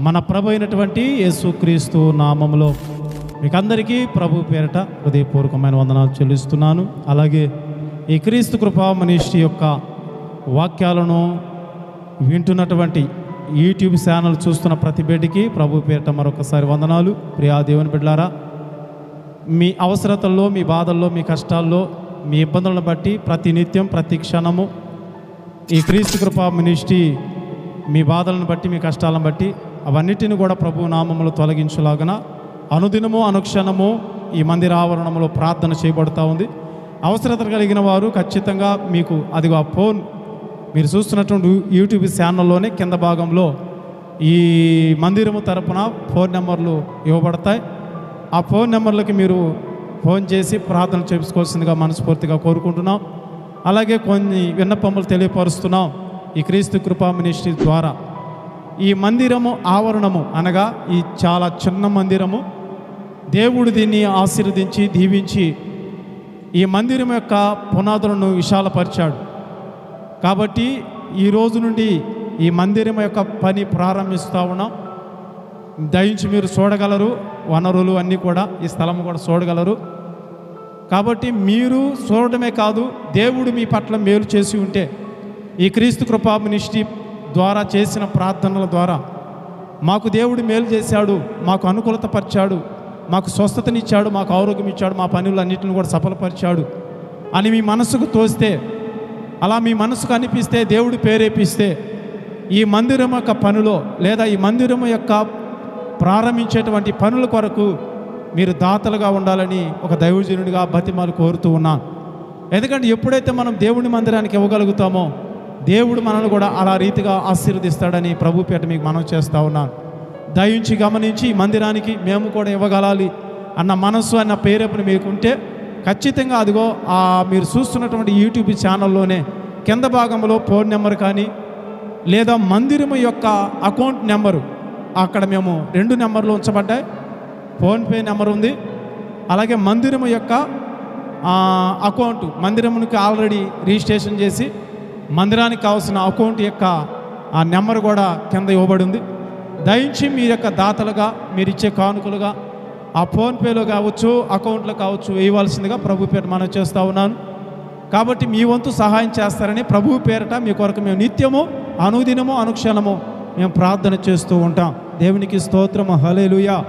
మన ప్రభు అయినటువంటి యేసుక్రీస్తు నామంలో మీకు అందరికీ ప్రభు పేరట హృదయపూర్వకమైన వందనాలు చెల్లిస్తున్నాను. అలాగే ఈ క్రీస్తు కృపా మనిషి యొక్క వాక్యాలను వింటున్నటువంటి యూట్యూబ్ ఛానల్ చూస్తున్న ప్రతి బిడ్డకి ప్రభు పేరట మరొకసారి వందనాలు. ప్రియా దేవుని బిడ్డలారా మీ అవసరతల్లో మీ బాధల్లో మీ కష్టాల్లో మీ ఇబ్బందులను బట్టి ప్రతి నిత్యం ప్రతి క్షణము ఈ క్రీస్తు కృపా మినిస్ట్రీ మీ బాధలను బట్టి మీ కష్టాలను బట్టి అవన్నిటిని కూడా ప్రభు నామములు తొలగించులాగన అనుదినము అనుక్షణము ఈ మందిర ఆవరణంలో ప్రార్థన చేయబడుతూ ఉంది. అవసరత కలిగిన వారు ఖచ్చితంగా మీకు అదిగో ఆ ఫోన్ మీరు చూస్తున్నటువంటి యూట్యూబ్ ఛానల్లోనే కింద భాగంలో ఈ మందిరము తరపున ఫోన్ నెంబర్లు ఇవ్వబడతాయి. ఆ ఫోన్ నెంబర్లకి మీరు ఫోన్ చేసి ప్రార్థన చేసుకోవాల్సిందిగా మనస్ఫూర్తిగా కోరుకుంటున్నాం. అలాగే కొన్ని విన్నపములు తెలియపరుస్తున్నాం ఈ క్రీస్తు కృపా మినిస్ట్రీ ద్వారా. ఈ మందిరము ఆవరణము అనగా ఈ చాలా చిన్న మందిరము. దేవుడు దీన్ని ఆశీర్వదించి దీవించి ఈ మందిరం యొక్క పునాదులను విశాలపరిచాడు. కాబట్టి ఈ రోజు నుండి ఈ మందిరం యొక్క పని ప్రారంభిస్తూ ఉన్నాం. దయించి మీరు చూడగలరు వనరులు అన్నీ కూడా ఈ స్థలం కూడా చూడగలరు. కాబట్టి మీరు చూడటమే కాదు దేవుడు మీ పట్ల మేలు చేసి ఉంటే ఈ క్రీస్తు కృపా మినిస్ట్రీ ద్వారా చేసిన ప్రార్థనల ద్వారా. మాకు దేవుడు మేలు చేశాడు మాకు అనుకూలత పరిచాడు మాకు స్వస్థతనిచ్చాడు మాకు ఆరోగ్యం ఇచ్చాడు మా పనులు అన్నింటిని కూడా సఫలపరిచాడు అని మీ మనసుకు తోస్తే అలా మీ మనసుకు అనిపిస్తే దేవుడు పేరేపిస్తే ఈ మందిరం యొక్క పనిలో లేదా ఈ మందిరం యొక్క ప్రారంభించేటువంటి పనుల కొరకు మీరు దాతలుగా ఉండాలని ఒక దైవజనుడిగా బతిమాలు కోరుతూ ఉన్నాను. ఎందుకంటే ఎప్పుడైతే మనం దేవుని మందిరానికి ఇవ్వగలుగుతామో దేవుడు మనల్ని కూడా అలా రీతిగా ఆశీర్వదిస్తాడని ప్రభు పేట మీకు మనం చేస్తూ ఉన్నాను దయించి గమనించి మందిరానికి మేము కూడా ఇవ్వగలాలి అన్న మనస్సు అన్న ప్రేరేపణ మీకుంటే ఖచ్చితంగా అదిగో ఆ మీరు చూస్తున్నటువంటి యూట్యూబ్ ఛానల్లోనే కింద భాగంలో ఫోన్ నెంబర్ కానీ లేదా మందిరము యొక్క అకౌంట్ నెంబరు అక్కడ మేము రెండు నెంబర్లు ఉంచబడ్డాయి. ఫోన్పే నెంబర్ ఉంది. అలాగే మందిరము యొక్క అకౌంట్ మందిరమునికి ఆల్రెడీ రిజిస్ట్రేషన్ చేసి మందిరానికి కావాల్సిన అకౌంట్ యొక్క ఆ నెంబర్ కూడా కింద ఇవ్వబడి ఉంది దయించి మీ యొక్క దాతలుగా మీరు ఇచ్చే కానుకలుగా ఆ ఫోన్పేలో కావచ్చు అకౌంట్లో కావచ్చు వేయవలసిందిగా ప్రభు పేరు మనం చేస్తూ ఉన్నాను. కాబట్టి మీ వంతు సహాయం చేస్తారని ప్రభు పేరట మీ కొరకు మేము నిత్యము అనుదినము అనుక్షణము మేము ప్రార్థన చేస్తూ ఉంటాం. దేవునికి స్తోత్రము. హలేలుయా